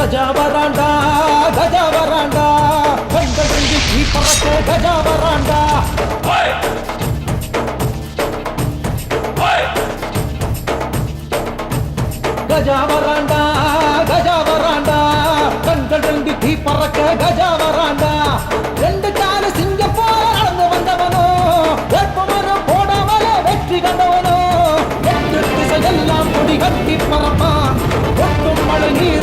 கஜா வராண்டா கஜா வராண்டா கண்கள் நீ பறக்க கஜா வராண்டா கஜா வராண்டா கஜா வராண்டா கண்கள் ரெண்டு தீ பறக்க கஜா வராண்டா ரெண்டு கால சிங்கப்பூர் நடந்து வந்தவனோ வேப்பமரம் போடாமல வெற்றி கண்டவனோ. எல்லாம் கொடி கட்டி பறப்பான். மழை நீர்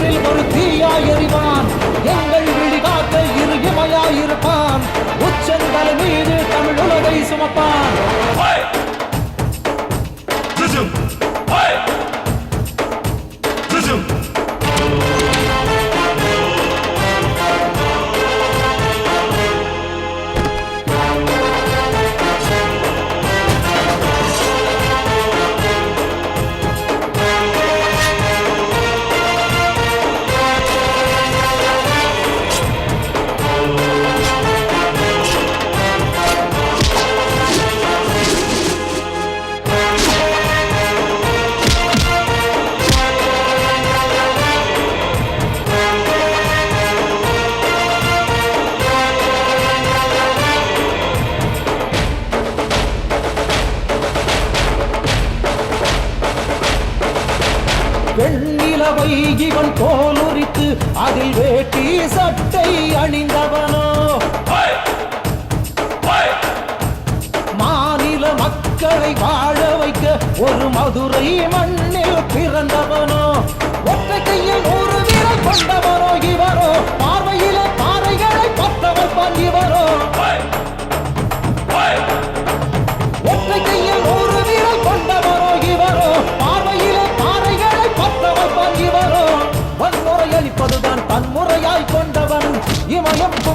எறிவான் எங்கள் விழிகாக்க இரு இமையாயிருப்பான் உச்சந்தலை மீது தமிழ் உலகை சுமப்பான். வெண்ணிலவை இவன் போலுரித்து அதில் வேட்டி சட்டை அணிந்தவனோ? மாநில மக்களை வாழ வைக்க ஒரு மதுரை மண்ணில் பிறந்தவனோ? ஒற்றை கையில் ஒரு வீரர் கொண்டவன்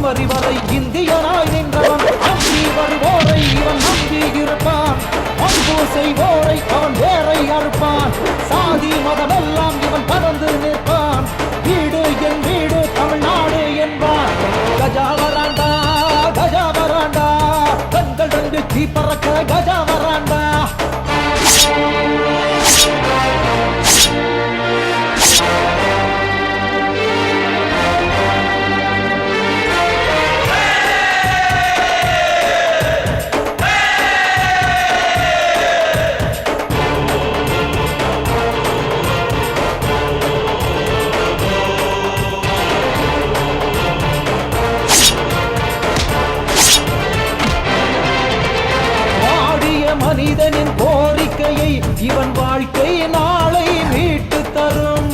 குமரி வரை இந்தியனாய் நின்றவன். நம்பி வருவோரை இவன் நம்பி இருப்பான். அன்பு செய்வோரை அவன் வேரை அறுப்பான். சாதி மதமெல்லாம் இவன் பறந்து நிற்பான். வீடு என் வீடு தமிழ்நாடு என்பான். கஜா வராண்டா கஜா வராண்டா. கண்கள் ரெண்டு தீ பறக்க கஜா வராண்டா. மனிதனின் கோரிக்கையை இவன் வாழ்க்கை நாளை மீட்டு தரும்.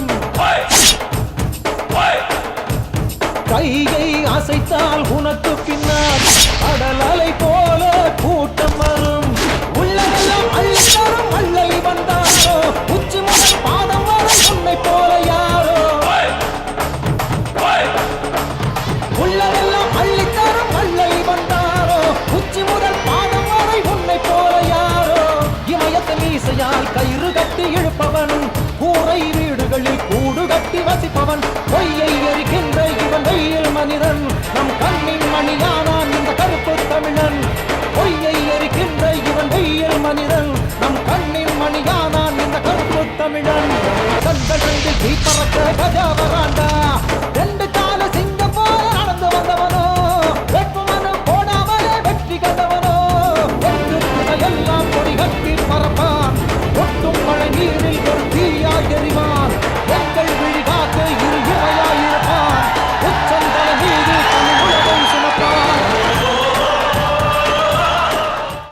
கையை அசைத்தால் உனக்கு பின்னால் கடல் போ மீசையால் கயிறு கட்டி இழுப்பவன். கூரை வீடுகளில் கூடு கட்டி வசிப்பவன். பொய்யை எரிக்கின்ற இவன் வெயில் மனிதன். நம் கண்ணின் மணியானான் இந்த கருப்பு தமிழன். பொய்யை எரிக்கின்ற இவன் வெயில் மனிதன். நம் கண்ணின் மணியானான் இந்த கருப்பு தமிழன். கண்கள் தீ பறக்க கஜா வராண்டா